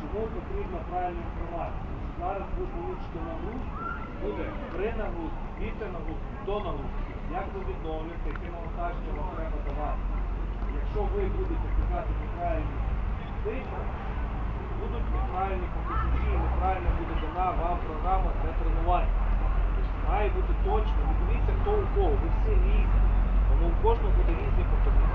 Чого потрібно правильно тримати? Зараз ви получите нагрузку, буде при нагрузці, після нагрузки, до нагрузки. Як ви відновлюєте, яке навантаження вам треба давати? Якщо ви будете писати неправильні цифри, будуть неправильні показники, неправильно буде дана вам програма для тренування. Має бути точно, не дивіться хто у кого, ви всі різні. Тому у кожного буде різні показники.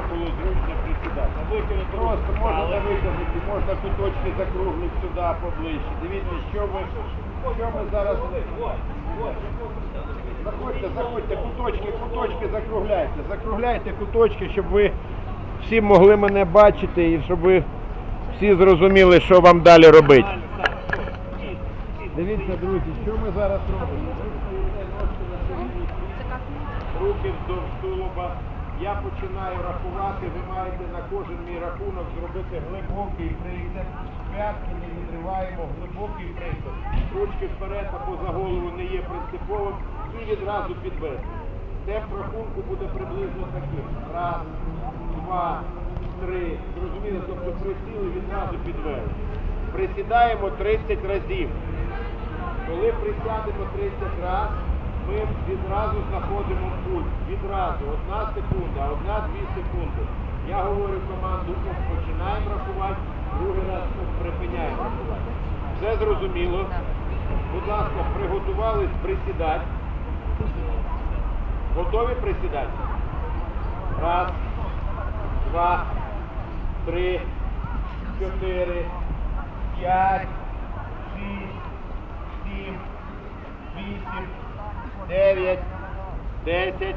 Вам було зручно присідати. Просто можна виказати, можна куточки закруглити сюди поближче. Дивіться, що ви, що ми зараз. Заходьте, заходьте, куточки, куточки закругляйте. Закругляйте куточки, щоб ви всі могли мене бачити і щоб ви всі зрозуміли, що вам далі робити. Дивіться, друзі, що ми зараз робимо? Руки вздовж тулуба. Я починаю рахувати, ви маєте на кожен мій рахунок зробити глибокий присід. П'ятки не відриваємо, глибокий присід. Ручки вперед або за голову не є принциповим і відразу підвести. Темп рахунку буде приблизно таким. Раз, два, три. Зрозуміло, тобто присіли відразу підвели. Присідаємо 30 разів. Коли присядемо 30 разів, ми відразу знаходимо пульс. Одна секунда, одна-дві секунди. Я говорю команду, починаємо рахувати, другий раз припиняємо рахувати. Все зрозуміло. Будь ласка, приготувались присідати. Готові присідати? Раз, два, три, чотири, п'ять, шість, сім, вісім, дев'ять, десять,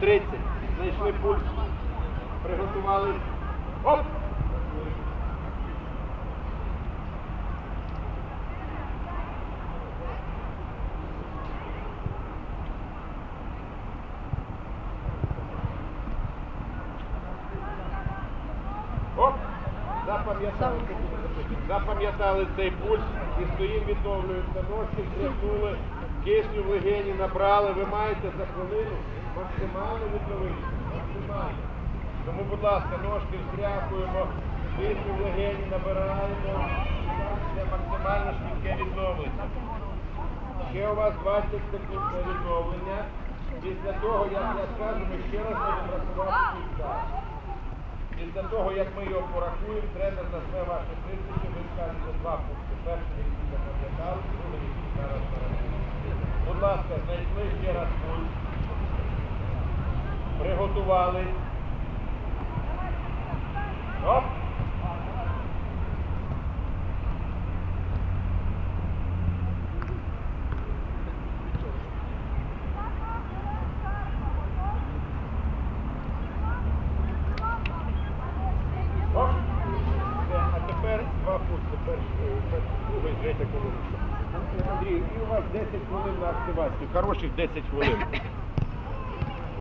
30. Знайшли пульс. Приготували. Оп! Запам'ятали. Запам'ятали цей пульс і стоїмо, відновлюємося. Ножки здригнули, кисню в легені набрали. Ви маєте за хвилину максимально відновитися. Максимально. Тому, будь ласка, ножки встряхуємо, кисню в легені набираємо. Це максимально швидке відновлення. Ще у вас 20 секунд на відновлення. Після того, як я скажу, ми ще раз будемо рахувати кілька. Після того, як ми його порахуємо, тренер назве ваші прізвище, ви скажете два пункти. Перший, який запам'ятали, другий, який зараз порахуємо. Будь ласка, знайшли ще раз пульс. Приготували. Оп! А тепер два пункти. Перший, е, другий, третя колонка. Андрій, і у вас 10 хвилин на активацію. Хороших 10 хвилин.